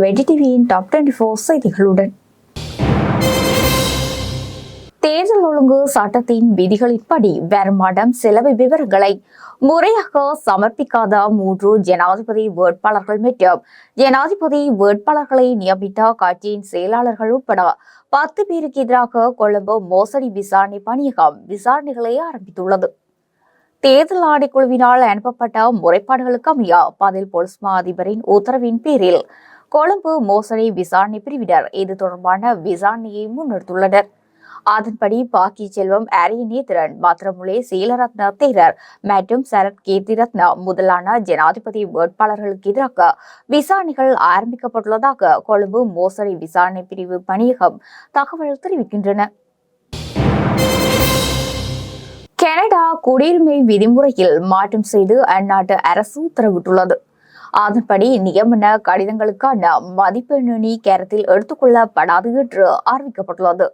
வெடி டிவியின் top twenty four செய்திகளுடன். தேர்தல் ஒழுங்கு சட்டத்தின் விதிகளின்படி வருமானம் செலவு விவரங்களை முறையாக சமர்ப்பிக்காத மூன்று ஜனாதிபதி வேட்பாளர்கள் மற்றும் ஜனாதிபதி வேட்பாளர்களை நியமித்த கட்சியின் செயலாளர்கள் உட்பட பத்து பேருக்கு எதிராக கொழும்பு மோசடி விசாரணை பணியகம் விசாரணைகளை ஆரம்பித்துள்ளது. தேர்தல் ஆணைக்குழுவினால் அனுப்பப்பட்ட முறைப்பாடுகளுக்கு அமைய பதில் போலீஸ் மா அதிபரின் உத்தரவின் பேரில் கொழும்பு மோசடி விசாரணை பிரிவினர். இது தொடர்பான விசாரணையை முன்னெடுத்துள்ளனர். அதன்படி பாக்கி செல்வம் அரியநேத்திரன் மாத்திரமுலே சீலரத்ன தேரர் மற்றும் சரத் கீர்த்திரத்னா முதலான ஜனாதிபதி வேட்பாளர்களுக்கு எதிராக விசாரணைகள் ஆரம்பிக்கப்பட்டுள்ளதாக கொழும்பு மோசடி விசாரணை பிரிவு பணியகம் தகவல் தெரிவிக்கின்றன. கனடா குடியுரிமை விதிமுறையில் மாற்றம் செய்து அந்நாட்டு அரசு உத்தரவிட்டுள்ளது. அதன்படி நியமன கடிதங்களுக்கான மதிப்பெண்ணி கேரத்தில் எடுத்துக்கொள்ளப்படாது என்று அறிவிக்கப்பட்டுள்ளது.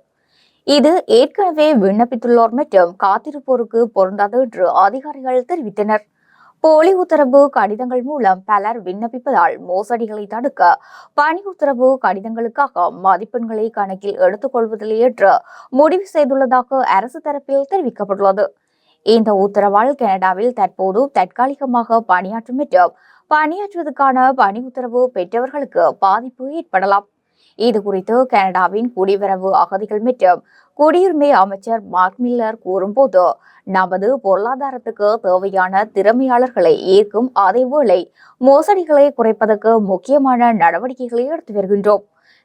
இது ஏற்கனவே விண்ணப்பித்துள்ளோர் மற்றும் காத்திருப்போருக்கு பொருந்தாது என்று அதிகாரிகள் தெரிவித்தனர். போலி உத்தரவு கடிதங்கள் மூலம் பலர் விண்ணப்பிப்பதால் மோசடிகளை தடுக்க பணி உத்தரவு கடிதங்களுக்காக மதிப்பெண்களை கணக்கில் எடுத்துக்கொள்வதில்லை என்று முடிவு செய்துள்ளதாக அரசு தரப்பில் தெரிவிக்கப்பட்டுள்ளது. இந்த உத்தரவால் கனடாவில் தற்போது தற்காலிகமாக பணியாற்றும் மற்றும் பணியாற்றுவதற்கான பணி உத்தரவு பெற்றவர்களுக்கு பாதிப்பு ஏற்படலாம். இது குறித்து கனடாவின் குடிவரவு அகதிகள் மற்றும் குடியுரிமை அமைச்சர் மார்க் மில்லர் கூறும்போது நமது பொருளாதாரத்துக்கு தேவையான திறமையாளர்களை ஈர்க்கும் அதேவேளை மோசடிகளை குறைப்பதற்கு முக்கியமான நடவடிக்கைகளை எடுத்து வருகின்றோம்.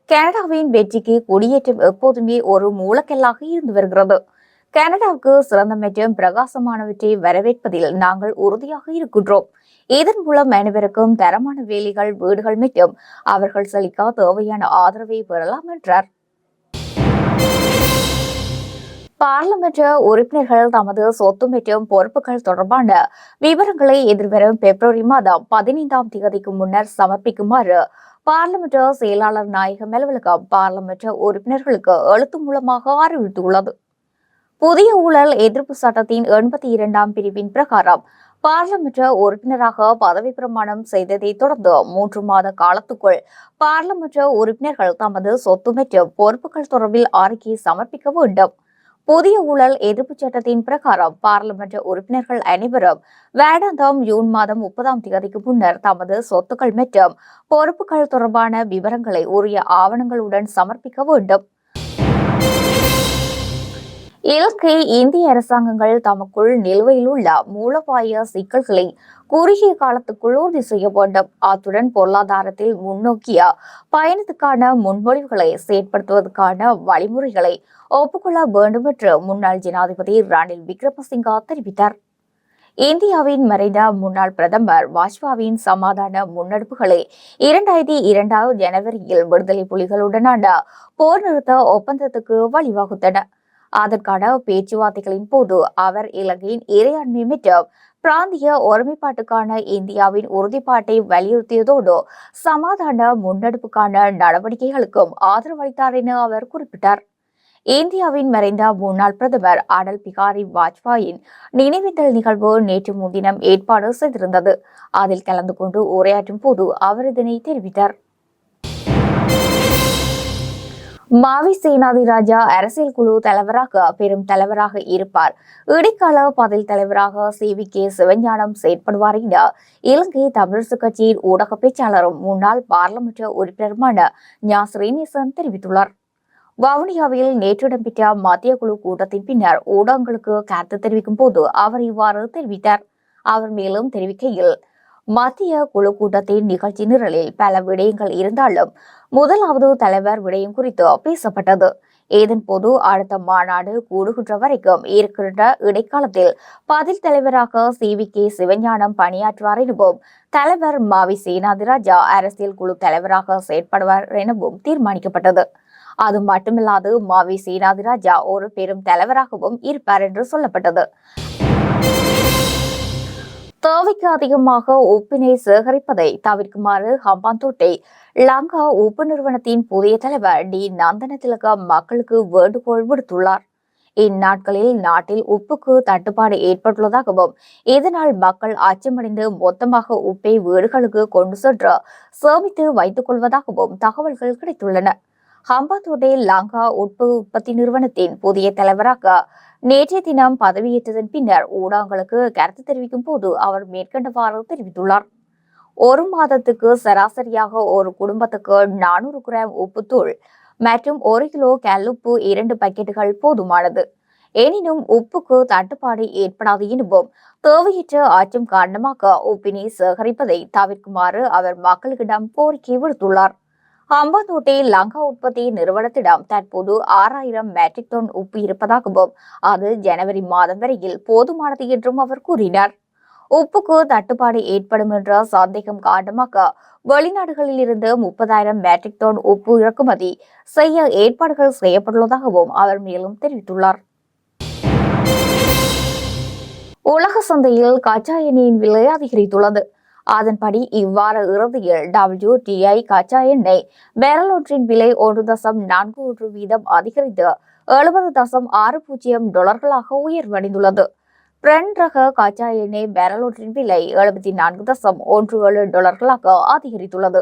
கனடாவின் வெற்றிக்கு குடியேற்றம் எப்போதுமே ஒரு மூலக்கல்லாக இருந்து வருகிறது. கனடாவுக்கு சிறந்த மற்றும் பிரகாசமானவற்றை வரவேற்பதில் நாங்கள் உறுதியாக இருக்கின்றோம். இதன் மூலம் அனைவருக்கும் தரமான வேலைகள் வீடுகள் மற்றும் அவர்கள் செழிக்க தேவையான ஆதரவை பெறலாம் என்றார். பாராளுமன்ற உறுப்பினர்கள் தமது சொத்து மற்றும் பொறுப்புகள் தொடர்பான விவரங்களை எதிர்வரும் பிப்ரவரி மாதம் பதினைந்தாம் தேதிக்கு முன்னர் சமர்ப்பிக்குமாறு பாராளுமன்ற செயலாளர் நாயகம் அலுவலகம் பாராளுமன்ற உறுப்பினர்களுக்கு எழுத்து மூலமாக அறிவித்துள்ளது புதிய ஊழல் எதிர்ப்பு சட்டத்தின் எண்பத்தி இரண்டாம் பிரிவின் பிரகாரம் பாராளுமன்ற உறுப்பினராக பதவி பிரமாணம் செய்ததை தொடர்ந்து மூன்று மாத காலத்துக்குள் பாராளுமன்ற உறுப்பினர்கள் தமது சொத்து மற்றும் பொறுப்புகள் தொடர்பில் அறிக்கை சமர்ப்பிக்க வேண்டும். புதிய ஊழல் எதிர்ப்பு சட்டத்தின் பிரகாரம் பாராளுமன்ற உறுப்பினர்கள் அனைவரும் வேடாந்தம் ஜூன் மாதம் முப்பதாம் தேதிக்கு முன்னர் தமது சொத்துக்கள் மற்றும் பொறுப்புகள் தொடர்பான விவரங்களை உரிய ஆவணங்களுடன் சமர்ப்பிக்க வேண்டும். இலக்கை இந்திய அரசாங்கங்கள் தமக்குள் நிலுவையில் உள்ள மூலோபாய சிக்கல்களை குறுகிய காலத்துக்குள் உறுதி செய்ய வேண்டும். அத்துடன் பொருளாதாரத்தில் முன்னோக்கிய பயணத்துக்கான முன்மொழிவுகளை செயற்படுத்துவதற்கான வழிமுறைகளை ஒப்புக்கொள்ள வேண்டும் என்று முன்னாள் ஜனாதிபதி ரணில் விக்ரமசிங்கா தெரிவித்தார். இந்தியாவின் மறைந்த முன்னாள் பிரதமர் வாஜ்பாயின் சமாதான முன்னெடுப்புகளை இரண்டாயிரத்தி இரண்டாவது ஜனவரியில் விடுதலை புலிகளுடனான போர் நிறுத்த ஒப்பந்தத்துக்கு வழிவகுத்தன. அதற்கான பேச்சுவார்த்தைகளின் போது அவர் இலங்கையின் இறையாண்மை மற்றும் பிராந்திய ஒருமைப்பாட்டுக்கான இந்தியாவின் உறுதிப்பாட்டை வலியுறுத்தியதோடு சமாதான முன்னெடுப்புக்கான நடவடிக்கைகளுக்கும் ஆதரவளித்தார் என அவர் குறிப்பிட்டார். இந்தியாவின் மறைந்த முன்னாள் பிரதமர் அடல் பிகாரி வாஜ்பாயின் நினைவேந்தல் நிகழ்வு நேற்று முன்தினம் ஏற்பாடு செய்திருந்தது. அதில் கலந்து கொண்டு உரையாற்றும் போது அவர் இதனை தெரிவித்தார். மாவி சேனாதி ராஜா அரசியல் குழு தலைவராக பெரும் தலைவராக இருப்பார். இடைக்கால பதில் தலைவராக சி. வி. கே. சிவஞானம் செயற்படுவார் என இலங்கை தமிழரசு கட்சியின் ஊடக பேச்சாளரும் முன்னாள் பாராளுமன்ற உறுப்பினருமான ஞா. ஸ்ரீநேசன் தெரிவித்துள்ளார். வவுனியாவில் நேற்று இடம்பெற்ற மத்திய குழு கூட்டத்தின் பின்னர் ஊடகங்களுக்கு கருத்து தெரிவிக்கும் போது அவர் இவ்வாறு தெரிவித்தார். அவர் மேலும் தெரிவிக்கையில் மத்திய குழு கூட்டத்தின் நிகழ்ச்சி நிரலில் பல விடயங்கள் இருந்தாலும் முதலாவது தலைவர் விடயம் குறித்து பேசப்பட்டது. இதன் போது அடுத்த மாநாடு கூடுகின்ற வரைக்கும் இருக்கின்ற இடைக்காலத்தில் பதில் தலைவராக சி. வி. கே. சிவஞானம் பணியாற்றுவார் எனவும் தலைவர் மாவி சேனாதிராஜா அரசியல் குழு தலைவராக செயற்படுவார் எனவும் தீர்மானிக்கப்பட்டது. அது மட்டுமில்லாது மாவி சேனாதிராஜா ஒரு பெரும் தலைவராகவும் இருப்பார் என்று சொல்லப்பட்டது. தேவைக்கு அதிகமாக உப்பினை சேகரிப்பதை தவிர்க்குமாறு ஹம்பாந்தோட்டை லங்கா உப்பு நிறுவனத்தின் புதிய தலைவர் டி. நந்தன திலகா மக்களுக்கு வேண்டுகோள் விடுத்துள்ளார். இந்நாட்களில் நாட்டில் உப்புக்கு தட்டுப்பாடு ஏற்பட்டுள்ளதாகவும் இதனால் மக்கள் அச்சமடைந்து மொத்தமாக உப்பை வீடுகளுக்கு கொண்டு சென்று சேமித்து வைத்துக் கொள்வதாகவும் தகவல்கள் கிடைத்துள்ளன. ஹம்பாத்தோட்டை லங்கா உட்பு உற்பத்தி நிறுவனத்தின் புதிய தலைவராக நேற்றைய தினம் பதவியேற்றதன் பின்னர் ஊடகங்களுக்கு கருத்து தெரிவிக்கும் போது அவர் மேற்கண்டவாறு தெரிவித்துள்ளார். ஒரு மாதத்துக்கு சராசரியாக ஒரு குடும்பத்துக்கு நானூறு கிராம் உப்புத்தூள் மற்றும் ஒரு கிலோ கல்லுப்பு இரண்டு பாக்கெட்டுகள் போதுமானது. எனினும் உப்புக்கு தட்டுப்பாடு ஏற்படாது எனவும் தேவையற்ற ஆற்றும் காரணமாக உப்பினை சேகரிப்பதை தவிர்க்குமாறு அவர் மக்களிடம் கோரிக்கை விடுத்துள்ளார். அம்பாந்தோட்டை லங்கா உற்பத்தி நிறுவனத்திடம் தற்போது ஆறாயிரம் மெட்ரிக் டன் உப்பு இருப்பதாகவும் அது ஜனவரி மாதம் வரையில் போதுமானது என்றும் அவர் கூறினார். உப்புக்கு தட்டுப்பாடு ஏற்படும் என்ற சந்தேகம் காரணமாக வெளிநாடுகளில் இருந்து முப்பதாயிரம் மெட்ரிக் டன் உப்பு இறக்குமதி செய்ய ஏற்பாடுகள் செய்யப்பட்டுள்ளதாகவும் அவர் மேலும் தெரிவித்துள்ளார். உலக சந்தையில் கச்சா எண்ணெயின் விலை அதிகரித்துள்ளது. அதன்படி இவ்வார இறுதியில் டபிள்யூ டிஐ கச்சா எண்ணெய் பேரல் ஒன்றின் விலை ஒன்று தசம் நான்கு ஒன்று வீதம் அதிகரித்து எழுபது தசம் ஆறு பூஜ்ஜியம் டாலர்களாக உயர்வடைந்துள்ளது. பிரெண்ட் ரக கச்சா எண்ணெய் பேரல் ஒன்றின் விலை எழுபத்தி நான்கு தசம் ஒன்று ஏழு டாலர்களாக அதிகரித்துள்ளது.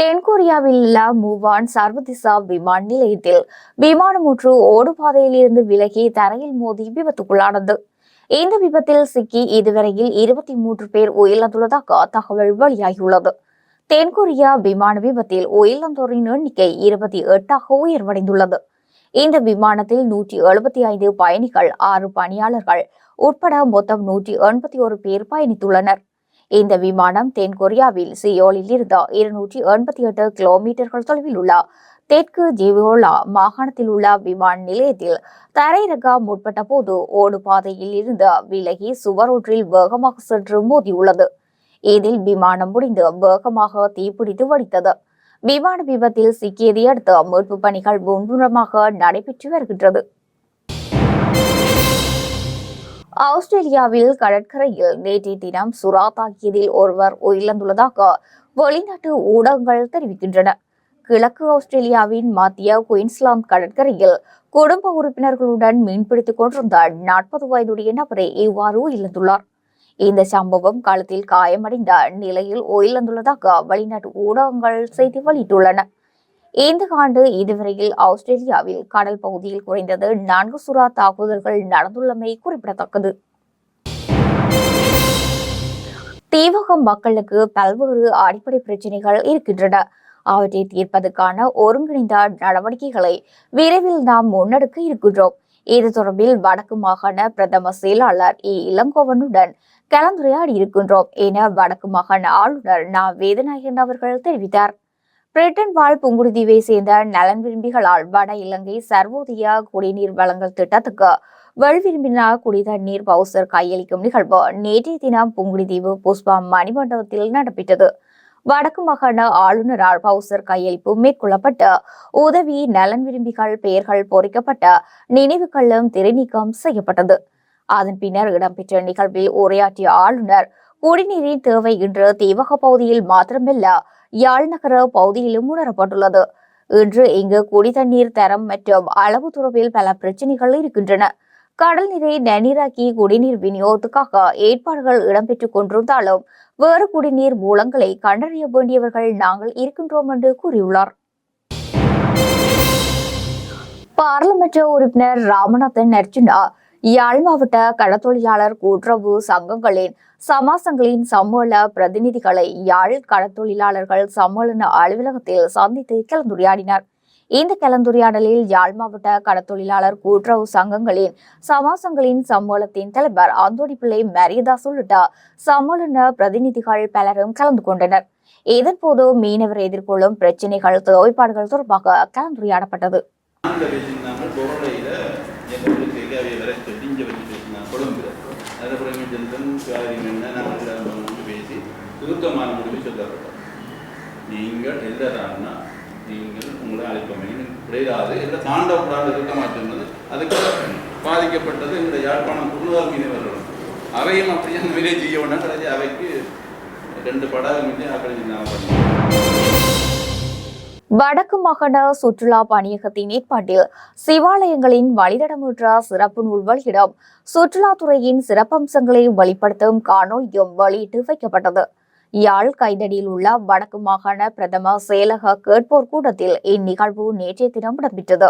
தென்கொரியாவில் உள்ள மூவான் சர்வதேச விமான நிலையத்தில் விமானம் ஒன்று ஓடுபாதையில் இருந்து விலகி தரையில் மோதி விபத்துக்குள்ளானது. இந்த விபத்தில் சிக்கி இதுவரையில் இருபத்தி மூன்று பேர் உயிரிழந்துள்ளதாக தகவல் வெளியாகியுள்ளது. தென்கொரியா விமான விபத்தில் உயிரிழந்தோரின் எண்ணிக்கை இருபத்தி எட்டாக உயர்வடைந்துள்ளது. இந்த விமானத்தில் நூற்றி எழுபத்தி ஐந்து பயணிகள் ஆறு பணியாளர்கள் உட்பட மொத்தம் நூற்றி எண்பத்தி ஒரு பேர் பயணித்துள்ளனர். இந்த விமானம் தென்கொரியாவில் சியோலில் இருந்து இருநூற்றி எண்பத்தி எட்டு கிலோமீட்டர்கள் தொலைவில் உள்ள தெற்கு ஜிவோலா மாகாணத்தில் உள்ள விமான நிலையத்தில் தரையிறங்க முற்பட்ட போது ஓடுபாதையில் இருந்து விலகி சுவரொன்றில் வேகமாக சென்று மோதியுள்ளது. இதில் விமானம் முடிந்து வேகமாக தீப்பிடித்து வடித்தது. விமான விபத்தில் சிக்கியதை அடுத்து மீட்பு பணிகள் மும்முரமாக நடைபெற்று வருகின்றது. ஆஸ்திரேலியாவில் கடற்கரையில் நேற்றைய தினம் சுறா தாக்கியதில் ஒருவர் உயிரிழந்துள்ளதாக வெளிநாட்டு ஊடகங்கள் தெரிவிக்கின்றன. கிழக்கு ஆஸ்திரேலியாவின் மத்திய குயின்ஸ்லாந்து கடற்கரையில் குடும்ப உறுப்பினர்களுடன் மீன்பிடித்துக் கொண்டிருந்த நாற்பது வயதுடைய நபரை இவ்வாறு இழந்துள்ளார் இந்த சம்பவம் காலத்தில் காயமடைந்த நிலையில் உயிரிழந்துள்ளதாக வெளிநாட்டு ஊடகங்கள் செய்தி வெளியிட்டுள்ளன. இந்த ஆண்டு இதுவரையில் ஆஸ்திரேலியாவில் கடல் பகுதியில் குறைந்தது நான்கு சுறா தாக்குதல்கள் நடந்துள்ளமை குறிப்பிடத்தக்கது. தீவக மக்களுக்கு பல்வேறு அடிப்படை பிரச்சனைகள் இருக்கின்றன. அவற்றை தீர்ப்பதற்கான ஒருங்கிணைந்த நடவடிக்கைகளை விரைவில் நாம் முன்னெடுக்க இருக்கின்றோம். இது தொடர்பில் வடக்கு மாகாண பிரதம செயலாளர் ஏ. இளங்கோவனுடன் கலந்துரையாடி இருக்கின்றோம் என வடக்கு மாகாண ஆளுநர் நா. வேதநாயகன் அவர்கள் தெரிவித்தார். பிரிட்டன் வாழ் புங்குடுதீவை சேர்ந்த நலன் விரும்பிகளால் வட இலங்கை சர்வோதய குடிநீர் வழங்கல் திட்டத்துக்கு வெளிவிரும்பின குடிதண்ணீர் பவுசர் கையளிக்கும் நிகழ்வு நேற்றைய தினம் புங்குடுதீவு புஷ்பா மணிமண்டபத்தில் நடைபெற்றது. வடக்கு மாகாண ஆளுநரால் பவுசர் கையளிப்பு மேற்கொள்ளப்பட்டு உதவி நலன் விரும்பிகள் பெயர்கள் பொறிக்கப்பட்ட நினைவுகளும் திரைநீக்கம் செய்யப்பட்டது. அதன் பின்னர் இடம்பெற்ற நிகழ்வில் உரையாற்றிய ஆளுநர் குடிநீரின் தேவை இன்று தீவக பகுதியில் மாத்திரமல்ல யாழ் நகர பகுதியிலும் உணரப்பட்டுள்ளது. இன்று இங்கு குடிதண்ணீர் தரம் மற்றும் அளவு தொடர்பில் பல பிரச்சனைகள் இருக்கின்றன. கடல் நீரை நன்னீராக்கி குடிநீர் விநியோகத்துக்காக ஏற்பாடுகள் இடம்பெற்றுக் கொண்டிருந்தாலும் வேறு குடிநீர் மூலங்களை கண்டறிய வேண்டியவர்கள் நாங்கள் இருக்கின்றோம் என்று கூறியுள்ளார். பாராளுமன்ற உறுப்பினர் ராமநாதன் அர்ஜுனா யாழ் மாவட்ட கடத்தொழிலாளர் கூட்டுறவு சங்கங்களின் சமாசங்களின் சம்மேள பிரதிநிதிகளை யாழ் கடத்தொழிலாளர்கள் சம்மேளன அலுவலகத்தில் சந்தித்து கலந்துரையாடினார். இந்த கலந்துரையாடலில் யாழ் மாவட்ட கடத்தொழிலாளர் கூட்டுறவு சங்கங்களின் சமாசங்களின் சம்மேளத்தின் தலைவர் அந்தோடி பிள்ளை மரியதாஸ் உள்ளிட்ட சம்மேளன பிரதிநிதிகள் பலரும் கலந்து கொண்டனர். இதன்போது மீனவர் எதிர்கொள்ளும் பிரச்சினைகள் தேவைப்பாடுகள் தொடர்பாக கலந்துரையாடப்பட்டது. நீங்கள் பேசியிருந்தாங்க நீங்கள் உங்களை அழைப்போமே கிடையாது. இல்லை தாண்டக்கூடாது இருக்கமாக சொன்னது அதுக்கு பாதிக்கப்பட்டது இந்த யாழ்ப்பாணம் குருவார் மீனவர்களும் அவையும் அப்படியே அந்த வேலையை செய்ய உடனே கடைசி அவைக்கு ரெண்டு படகு மீது ஆக்களிச்சு நான் வடக்கு மாகாண சுற்றுலா பணியகத்தின் ஏற்பாட்டில் சிவாலயங்களின் வழித்தடமுற்ற சிறப்பு நூல் வெளியிடம் சுற்றுலாத்துறையின் சிறப்பம்சங்களை வெளிப்படுத்தும் காணொலியும் வெளியிட்டு வைக்கப்பட்டது. யாழ் கைதடியில் உள்ள வடக்கு மாகாண பிரதம செயலக கேட்போர் கூட்டத்தில் இந்நிகழ்வு நேற்றைய தினம் இடம்பெற்றது.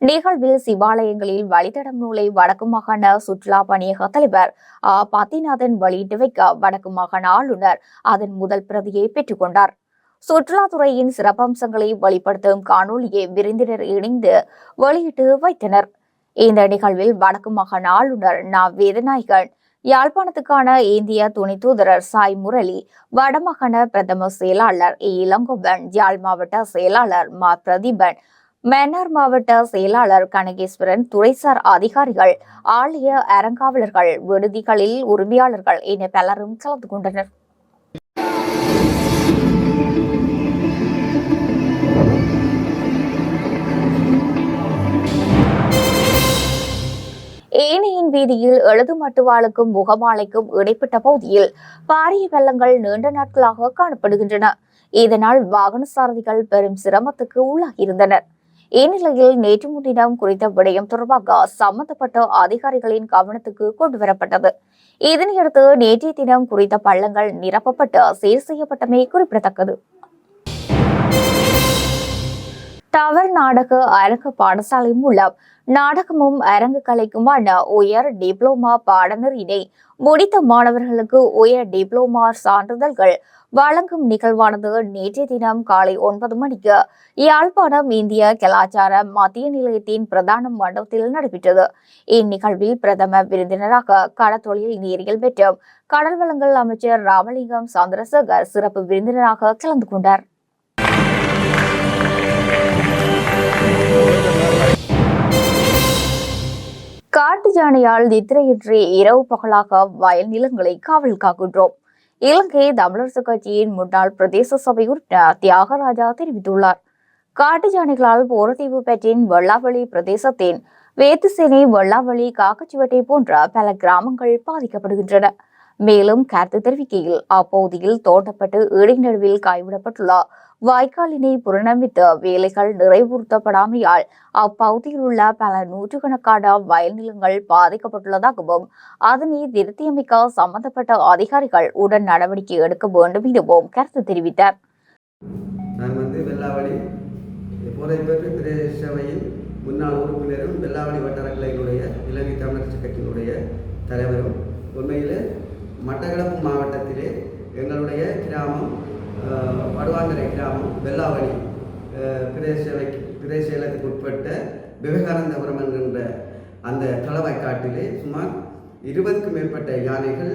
நிகழ்வில் சிவாலயங்களில் வழித்தடம் நூலை வடக்கு மாகாண சுற்றுலா பணியக தலைவர் ஆ. பத்திநாதன் வெளியிட்டு வைக்க வடக்கு மாகாண ஆளுநர் அதன் முதல் பிரதியை பெற்றுக்கொண்டார் சுற்றுலாத்துறையின் சிறப்பம்சங்களை வெளிப்படுத்தும் காணொலியை விருந்தினர் இணைந்து வெளியிட்டு வைத்தனர். இந்த நிகழ்வில் வடக்கு மாகாண ஆளுநர் நா. வேதநாயகன் யாழ்ப்பாணத்துக்கான இந்திய துணை தூதரர் சாய் முரளி வடமாகாண பிரதம செயலாளர் இளங்கோவன் யாழ் மாவட்ட செயலாளர் மா. பிரதீபன் மன்னார் மாவட்ட செயலாளர் கனகேஸ்வரன் துறைசார் அதிகாரிகள் ஆலய அறங்காவலர்கள் விடுதிகளில் உரிமையாளர்கள் என பலரும் கலந்து கொண்டனர். ஏனையின் வீதியில் எழுதுமட்டுவாளுக்கும் முகமாலைக்கும் இடைப்பட்ட பகுதியில் பாரிய வெள்ளங்கள் நீண்ட நாட்களாக காணப்படுகின்றன. இதனால் வாகன சாரதிகள் பெரும் சிரமத்துக்கு உள்ளாகியிருந்தனர். இந்நிலையில் நேற்று முன்தினம் குறித்த விடயம் தொடர்பாக சம்பந்தப்பட்ட அதிகாரிகளின் கவனத்துக்கு கொண்டு வரப்பட்டது இதனையடுத்து நேற்றைய தினம் குறித்த பள்ளங்கள் நிரப்பப்பட்டு சீர் செய்யப்பட்டமை குறிப்பிடத்தக்கது. டவர் நாடக அரங்க பாடசாலை மூலம் நாடகமும் அரங்கு கலைக்குமான உயர் டிப்ளோமா பாடநெறியினை முடித்த மாணவர்களுக்கு உயர் டிப்ளோமா சான்றிதழ்கள் வழங்கும் நிகழ்வானது நேற்றைய தினம் காலை ஒன்பது மணிக்கு யாழ்ப்பாணம் இந்திய கலாச்சார மத்திய நிலையத்தின் பிரதான மண்டபத்தில் நடைபெற்றது. இந்நிகழ்வில் பிரதம விருந்தினராக கடத்தொழில் நேரியல் மற்றும் கடல் வளங்கள் அமைச்சர் ராமலிங்கம் சந்திரசேகர் சிறப்பு விருந்தினராக கலந்து கொண்டார். காட்டு யானையால் நித்திரையின்றி இரவு பகலாக வயல் நிலங்களை காவல் காக்கின்றோம். இலங்கை தமிழரசு கட்சியின் முன்னாள் பிரதேச சபை உறுப்பினர் தியாகராஜா தெரிவித்துள்ளார். காட்டு யானைகளால் போரத்தீவு பெற்றின் வெள்ளாவளி பிரதேசத்தின் வேத்துசேனை வெள்ளாவளி காக்கச்சுவட்டை போன்ற பல கிராமங்கள் பாதிக்கப்படுகின்றன. மேலும் கருத்து தெரிவிக்கையில் அப்பகுதியில் தோட்டப்பட்டு இடைநடுவில் கைவிடப்பட்டுள்ள வாய்க்காலினை புறநம்பித்த வேலைகள் நிறைவுறுத்தப்படாமையால் அப்பகுதியில் உள்ள பல நூற்றுக்கணக்கான வயல் நிலங்கள் பாதிக்கப்பட்டுள்ளதாகவும் அதனை திருத்தியமைக்க சம்பந்தப்பட்ட அதிகாரிகள் உடன் நடவடிக்கை எடுக்க வேண்டும் எனவும் கருத்து தெரிவித்தார். நான் வந்து வெள்ளாவளி முன்னாள் உறுப்பினரும் வெள்ளாவளி வட்டார கிளையினுடைய இலங்கை தமிழரசு கட்சியினுடைய தலைவரும் மட்டக்களப்பு மாவட்டத்திலே எங்களுடைய கிராமம் வடுவாங்கரை கிராமம் வெள்ளாவளி பிரதேச பிரதேச செயலகத்துக்கு உட்பட்ட விவேகானந்தபுரம் என்கின்ற அந்த தளவாய் காட்டிலே சுமார் இருபதுக்கும் மேற்பட்ட யானைகள்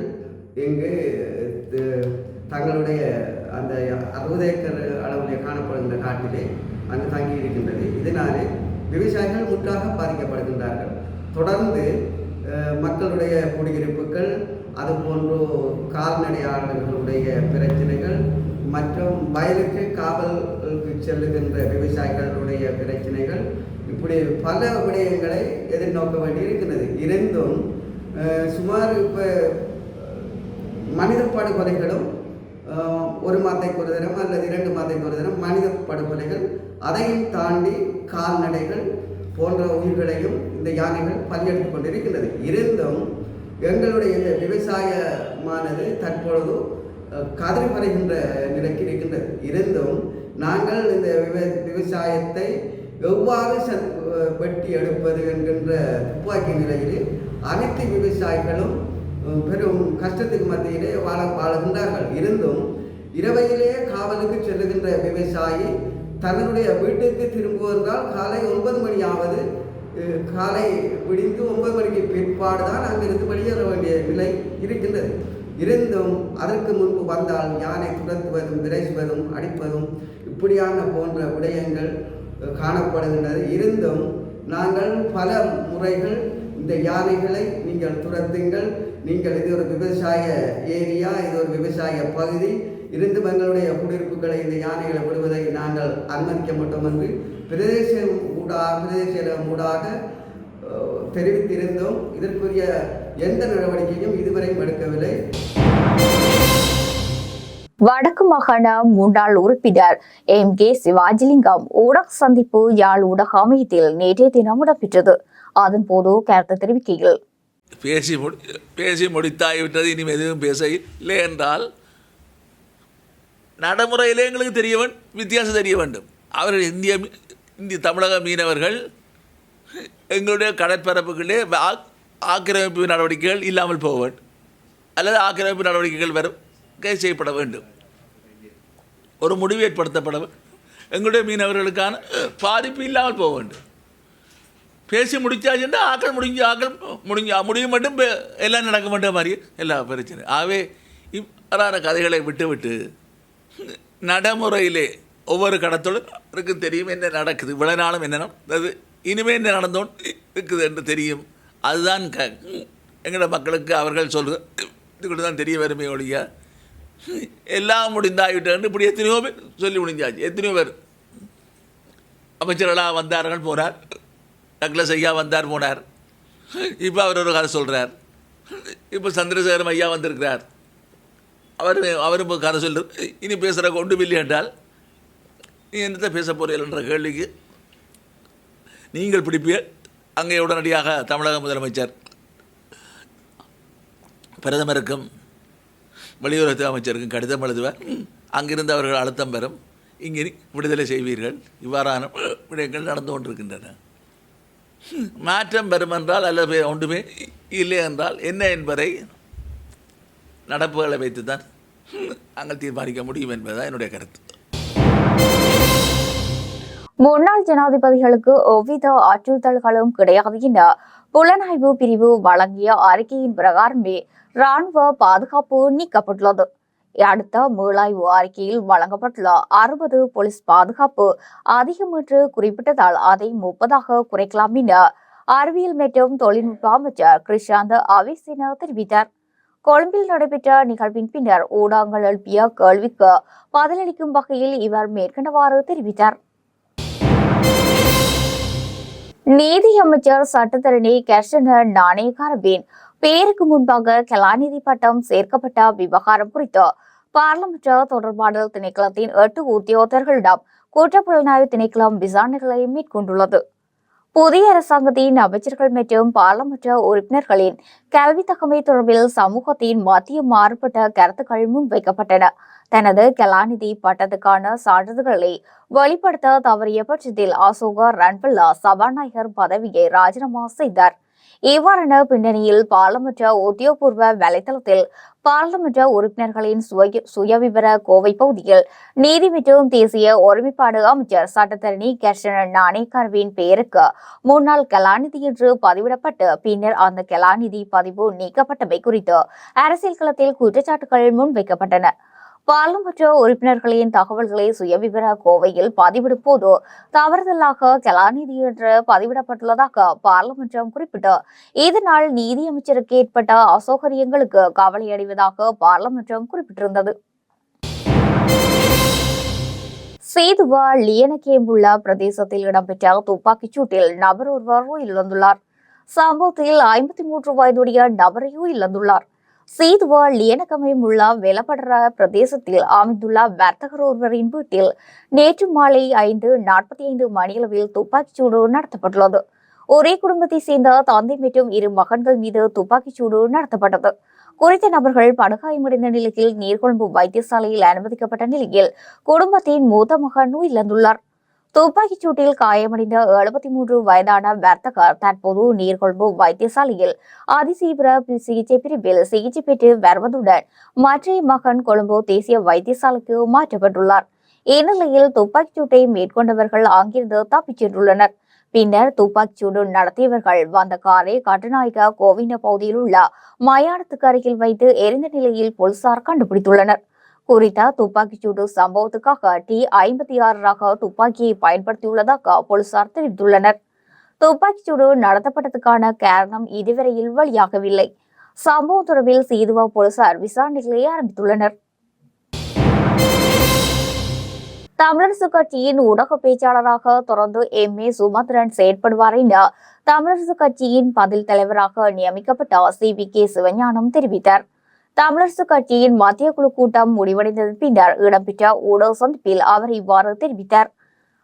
இங்கு தங்களுடைய அந்த அறுபது ஏக்கர் அளவில் காணப்படுகின்ற காட்டிலே அங்கு தங்கி இருக்கின்றது இதனாலே விவசாயிகள் முற்றாக பாதிக்கப்படுகின்றார்கள். தொடர்ந்து மக்களுடைய குடியிருப்புகள் அதுபோன்று கால்நடையாளர்களுடைய பிரச்சனைகள் மற்றும் வயலுக்கு காவலுக்கு செல்லுகின்ற விவசாயிகளுடைய பிரச்சனைகள். இப்படி பல விடயங்களை எதிர்நோக்க வேண்டியிருக்கிறது. இருந்தும் சுமார் இப்போ மனித படுகொலைகளும் ஒரு மாதத்துக்கு ஒரு தினம் அல்லது இரண்டு மாதத்துக்கு ஒரு தினம் மனித படுகொலைகள் அதையும் தாண்டி கால்நடைகள் போன்ற உயிர்களையும் இந்த யானைகள் பலியெடுத்துக் கொண்டிருக்கின்றது. இருந்தும் எங்களுடைய இந்த விவசாயமானது தற்பொழுது கதறி மறைகின்ற நிலைக்கு இருக்கின்றது இருந்தும் நாங்கள் இந்த விவ விவசாயத்தை எவ்வாறு ச- வெட்டி எடுப்பது என்கின்ற துப்பாக்கி நிலையிலே அனைத்து விவசாயிகளும் பெரும் கஷ்டத்துக்கு மத்தியிலே வாழ வாழுகின்றார்கள். இருந்தும் இரவையிலே காவலுக்கு செல்லுகின்ற விவசாயி தன்னுடைய வீட்டுக்கு திரும்புவதால் காலை ஒன்பது மணி ஆவது காலை விடிந்து ஒன்பது மணிக்கு பிற்பாடு தான் அங்கிருந்து வெளியேற வேண்டிய நிலை இருக்கின்றது. இருந்தும் அதற்கு முன்பு வந்தால் யானை துரத்துவதும் விரைசுவதும் அடிப்பதும் இப்படியான போன்ற விடயங்கள் காணப்படுகின்றது. இருந்தும் நாங்கள் பல முறைகள் இந்த யானைகளை நீங்கள் துரத்துங்கள். நீங்கள் இது ஒரு விவசாய ஏரியா இது ஒரு விவசாய பகுதி. இருந்து எங்களுடைய குடியிருப்புகளை இந்த யானைகளை விடுவதை நாங்கள் அனுமதிக்க மாட்டோம் என்று பிரதேச ஊடாக பிரதேச ஊடாக அஹ், தெரிவித்திருந்தோம். இதற்குரிய எந்த நடவடிக்கையும் இதுவரையும் எடுக்கவில்லை. வடக்கு மாகாண முன்னாள் உறுப்பினர் எம். கே. சிவாஜிலிங்கம் ஊடக சந்திப்பு யாழ் ஊடக அமையத்தில் நேற்றைய தினம் இடம்பெற்றது. அதன்போது கருத்து தெரிவிக்கையில் பேசி முடி பேசி முடித்தாகிவிட்டது இனி எதுவும் பேச இல்லை என்றால் நடைமுறையிலே எங்களுக்கு தெரிய வேண்டும் வித்தியாசம் தெரிய வேண்டும். அவர்கள் இந்திய இந்திய தமிழக மீனவர்கள் எங்களுடைய கடற்பரப்புகளே ஆ- ஆக்கிரமிப்பு நடவடிக்கைகள் இல்லாமல் போக வேண்டும் அல்லது ஆக்கிரமிப்பு நடவடிக்கைகள் வரும் கை செய்யப்பட வேண்டும். ஒரு முடிவு ஏற்படுத்தப்பட எங்களுடைய மீனவர்களுக்கான பாதிப்பு இல்லாமல் போக வேண்டும். பேசி முடிச்சாச்சுன்னா ஆக்கள் முடிஞ்சு ஆக்கள் முடிஞ்சு முடியும் மட்டும் பே- எல்லாம் நடக்க மாட்டே மாதிரி எல்லா பிரச்சனை ஆகவே இவ்வாறான கதைகளை விட்டுவிட்டு நடைமுறையிலே ஒவ்வொரு கடத்தொழிலுக்கும் தெரியும் என்ன நடக்குது. இவ்வளோ நாளும் என்ன அது இனிமேல் என்ன நடந்தோன்னு இருக்குது என்று தெரியும். அதுதான் க எங்களோட மக்களுக்கு அவர்கள் சொல்கிற இது தான் தெரிய வருமே ஒழிய எல்லாம் முடிந்தாகிவிட்டு இப்படி எத்தனையோ பேர் சொல்லி முடிஞ்சாச்சு. எத்தனையோ பேர். அமைச்சர்களாக வந்தார்கள் போனார். டக்ளஸ் ஐயா வந்தார் போனார். இப்போ அவர் ஒரு கதை சொல்கிறார் இப்போ சந்திரசேகரம் ஐயா வந்திருக்கிறார். அவர் அவரும் இப்போ கதை சொல்கிறார் இனி பேசுகிற கொண்டு இல்லை என்றால் நீ என்னத்தை பேச போறீங்கன்ற கேள்விக்கு நீங்கள் பிடிப்பீர். அங்கே உடனடியாக தமிழக முதலமைச்சர் பிரதமருக்கும் வெளியுறவுத்துறை அமைச்சருக்கும் கடிதம் எழுதுவார். அங்கிருந்து அவர்கள் அழுத்தம் பெறும். இங்கே விடுதலை செய்வீர்கள். இவ்வாறான விடயங்கள் நடந்து கொண்டிருக்கின்றன. மாற்றம் பெறும் என்றால் அல்லது ஒன்றுமே இல்லை என்றால் என்ன என்பதை நடப்புகளை வைத்துத்தான் நாங்கள் தீர்மானிக்க முடியும் என்பதுதான் என்னுடைய கருத்து. முன்னாள் ஜனாதிபதிகளுக்கு எவ்வித அச்சுறுத்தல்களும் கிடையாது என புலனாய்வு பிரிவு வழங்கிய அறிக்கையின் பிரகாரமே ராணுவ பாதுகாப்பு நீக்கப்பட்டுள்ளது. அடுத்த மீளாய்வு அறிக்கையில் வழங்கப்பட்டுள்ள அறுபது போலீஸ் பாதுகாப்பு அதிகம் என்று குறிப்பிட்டதால் அதை முப்பதாக குறைக்கலாம் என அறிவியல் மற்றும் தொழில்நுட்ப அமைச்சர் கிருஷாந்த் அவிசேன தெரிவித்தார். கொழும்பில் நடைபெற்ற நிகழ்வின் பின்னர் ஊடகங்கள் எழுப்பிய கேள்விக்கு பதிலளிக்கும் வகையில் இவர் மேற்கண்டவாறு தெரிவித்தார். நீதி அமைச்சர் சட்டத்தரணி கர்ஷன நாணயகாரவின் பேருக்கு முன்பாக கலாநிதி பட்டம் சேர்க்கப்பட்ட விவகாரம் குறித்து பாராளுமன்ற தொடர்பாடல் திணைக்களத்தின் எட்டு உத்தியோகத்தர்களிடம் குற்றப்புலனாய்வு திணைக்களம் விசாரணைகளை மேற்கொண்டுள்ளது. புதிய அரசாங்கத்தின் அமைச்சர்கள் மற்றும் பாராளுமன்ற உறுப்பினர்களின் கல்வி தகமை தொடர்பில் சமூகத்தின் மத்திய மாறுபட்ட கருத்துக்கள் முன்வைக்கப்பட்டன. தனது கலாநிதி பட்டத்துக்கான சான்றிதழ்களை வெளிப்படுத்த தவறிய பட்சத்தில் அசோக ரன்பில்லா சபாநாயகர் பதவியை ராஜினாமா செய்தார். இவ்வாறான பின்னணியில் பாராளுமன்ற உத்தியோகபூர்வ வலைதளத்தில் பாராளுமன்ற உறுப்பினர்களின் சுய சுயவிவர கோவை பகுதியில் நீதி மற்றும் தேசிய ஒருமைப்பாடு அமைச்சர் சட்டத்தரணி கர்ஷன நாணேக்கர்வின் பெயருக்கு முன்னாள் கலாநிதி என்று பதிவிடப்பட்டு பின்னர் அந்த கலாநிதி பதிவு நீக்கப்பட்டமை குறித்து அரசியல் களத்தில் குற்றச்சாட்டுகள் முன்வைக்கப்பட்டன. பாராளுமன்ற உறுப்பினர்களின் தகவல்களை சுயவிவர கோவையில் பதிவிடும் போது தவறுதலாக கலாநிதி என்று பதிவிடப்பட்டுள்ளதாக பாராளுமன்றம் குறிப்பிட்டு இதனால் நீதியமைச்சருக்கு ஏற்பட்ட அசௌகரியங்களுக்கு கவலை அடைவதாக பாராளுமன்றம் குறிப்பிட்டிருந்தது. சேதுவா லியனகேம்புள்ள பிரதேசத்தில் இடம்பெற்ற துப்பாக்கிச் சூட்டில் நபர் ஒருவர் உயிரிழந்துள்ளார். சம்பவத்தில் ஐம்பத்தி மூன்று வயதுடைய நபரையும் இழந்துள்ளார். சீதுவா லியனகமையும் உள்ள வெலப்படர பிரதேசத்தில் அமைந்துள்ள வர்த்தகர் ஒருவரின் வீட்டில் நேற்று மாலை ஐந்து நாற்பத்தி ஐந்து மணியளவில் துப்பாக்கிச்சூடு நடத்தப்பட்டுள்ளது. ஒரே குடும்பத்தை சேர்ந்த தந்தை மற்றும் இரு மகன்கள் மீது துப்பாக்கிச்சூடு நடத்தப்பட்டது. குறித்த நபர்கள் படுகாயமடைந்த நிலையில் நீர்கொழும்பு வைத்தியசாலையில் அனுமதிக்கப்பட்ட நிலையில் குடும்பத்தின் மூத்த மகன் உயிரிழந்துள்ளார். துப்பாக்கிச் சூட்டில் காயமடைந்த எழுபத்தி மூன்று வயதான வர்த்தகர் தற்போது நீர்கொழும்பு வைத்தியசாலையில் அதிதீவிர சிகிச்சை பிரிவில் சிகிச்சை பெற்று வருவதுடன் மற்ற மகன் கொழும்பு தேசிய வைத்தியசாலைக்கு மாற்றப்பட்டுள்ளார். இந்நிலையில் துப்பாக்கிச் சூட்டை மேற்கொண்டவர்கள் அங்கிருந்து தப்பிச் சென்றுள்ளனர். பின்னர் துப்பாக்கிச் சூடு நடத்தியவர்கள் வந்த காரை கட்டுநாயக்க கோவிந்த பகுதியில் உள்ள மயானத்துக்கு அருகில் வைத்து எரிந்த நிலையில் போலீசார் கண்டுபிடித்துள்ளனர். குறித்த துப்பாக்கிச் சூடு சம்பவத்துக்காக டி ஐம்பத்தி ஆறு ரக துப்பாக்கியை பயன்படுத்தியுள்ளதாக போலீசார் தெரிவித்துள்ளனர். துப்பாக்கிச் சூடு நடத்தப்பட்டதுக்கான காரணம் இதுவரையில் வெளியாகவில்லை. சம்பவம் தொடர்பில் சீதுவா போலீசார் விசாரணைகளை ஆரம்பித்துள்ளனர். தமிழரசு கட்சியின் ஊடக பேச்சாளராக தொடர்ந்து எம். ஏ. சுமந்திரன் செயற்படுவார் என தமிழரசு கட்சியின் பதில் தலைவராக நியமிக்கப்பட்ட சி. வி. கே. சிவஞானம் தெரிவித்தார். தமிழரசு கட்சியின் மத்திய குழு கூட்டம் முடிவடைந்தது. பின்னர் இடம்பெற்ற ஊடக சந்திப்பில் அவர் இவ்வாறு தெரிவித்தார்.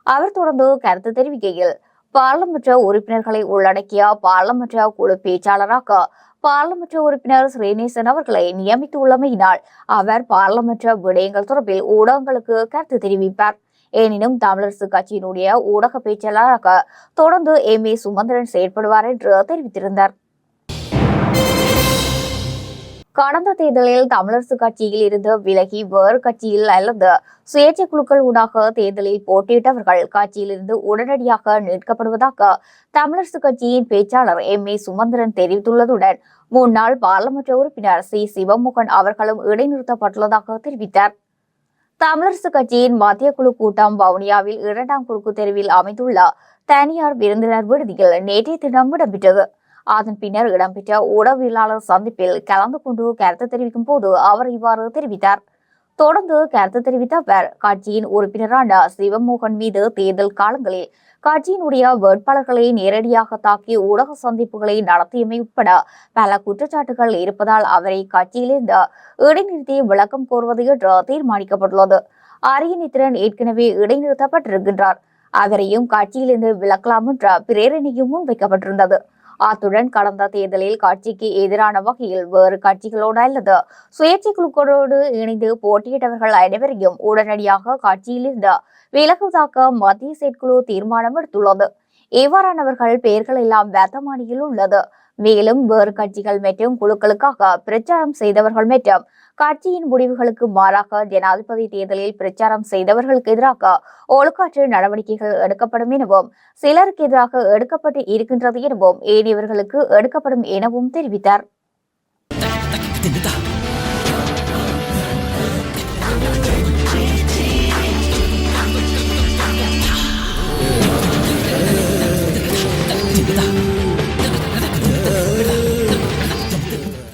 அவர் தொடர்ந்து கருத்து தெரிவிக்கையில் பாராளுமன்ற உறுப்பினர்களை உள்ளடக்கிய பாராளுமன்ற குழு பேச்சாளராக பாராளுமன்ற உறுப்பினர் ஸ்ரீநேசன் அவர்களை நியமித்துள்ளமையினால் அவர் பாராளுமன்ற விடயங்கள் தொடர்பில் ஊடகங்களுக்கு கருத்து தெரிவிப்பார். எனினும் தமிழரசு கட்சியினுடைய ஊடக பேச்சாளராக தொடர்ந்து எம் ஏ சுமந்திரன் செயற்படுவார் என்று தெரிவித்திருந்தார். கடந்த தேர்தலில் தமிழரசு கட்சியில் இருந்து விலகி வேறு கட்சியில் அல்லது சுயேட்சை குழுக்கள் ஊடாக தேர்தலில் போட்டியிட்டவர்கள் கட்சியிலிருந்து உடனடியாக நீக்கப்படுவதாக தமிழரசு கட்சியின் பேச்சாளர் எம். ஏ. சுமந்திரன் தெரிவித்துள்ளதுடன் முன்னாள் பாராளுமன்ற உறுப்பினர் சி. சிவமுகன் அவர்களும் இடைநிறுத்தப்பட்டுள்ளதாக தெரிவித்தார். தமிழரசு கட்சியின் மத்திய குழு கூட்டம் வவுனியாவில் இரண்டாம் குறுக்கு தெருவில் அமைந்துள்ள தனியார் விருந்தினர் விடுதியில் நேற்றைய தினம் இடம்பெற்றது. அதன் பின்னர் இடம்பெற்ற ஊடகவியலாளர் சந்திப்பில் கலந்து கொண்டு கருத்து தெரிவிக்கும் போது அவர் இவ்வாறு தெரிவித்தார். தொடர்ந்து கருத்து தெரிவித்த அவர் கட்சியின் உறுப்பினரான சிவமோகன் மீது தேர்தல் காலங்களில் கட்சியினுடைய வேட்பாளர்களை நேரடியாக தாக்கி ஊடக சந்திப்புகளை நடத்தியமை உட்பட பல குற்றச்சாட்டுகள் இருப்பதால் அவரை கட்சியிலிருந்து இடைநிறுத்தி விளக்கம் கோருவது என்று தீர்மானிக்கப்பட்டுள்ளது. அரியநித்திரன் ஏற்கனவே இடைநிறுத்தப்பட்டிருக்கின்றார். அவரையும் கட்சியிலிருந்து விலக்கலாம் என்ற பிரேரணையும் முன்வைக்கப்பட்டிருந்தது. அத்துடன் கடந்த தேர்தலில் கட்சிக்கு எதிரான வகையில் வேறு கட்சிகளோடு அல்லது சுயேட்சை குழுக்களோடு இணைந்து போட்டியிட்டவர்கள் அனைவரையும் உடனடியாக கட்சியிலிருந்து விலகுவதாக மத்திய செயற்குழு தீர்மானம் எடுத்துள்ளது. இவ்வாறானவர்கள் பெயர்கள் எல்லாம் வர்த்தமானியில் உள்ளது. மேலும் வேறு கட்சிகள் மற்றும் குழுக்களுக்காக பிரச்சாரம் செய்தவர்கள் மற்றும் கட்சியின் முடிவுகளுக்கு மாறாக ஜனாதிபதி தேர்தலில் பிரச்சாரம் செய்தவர்களுக்கு எதிராக ஒழுக்காற்று நடவடிக்கைகள் எடுக்கப்படும் எனவும் சிலருக்கு எதிராக எடுக்கப்பட்டு இருக்கின்றது எனவும் ஏனையவர்களுக்கு எடுக்கப்படும் எனவும் தெரிவித்தார் Tidak.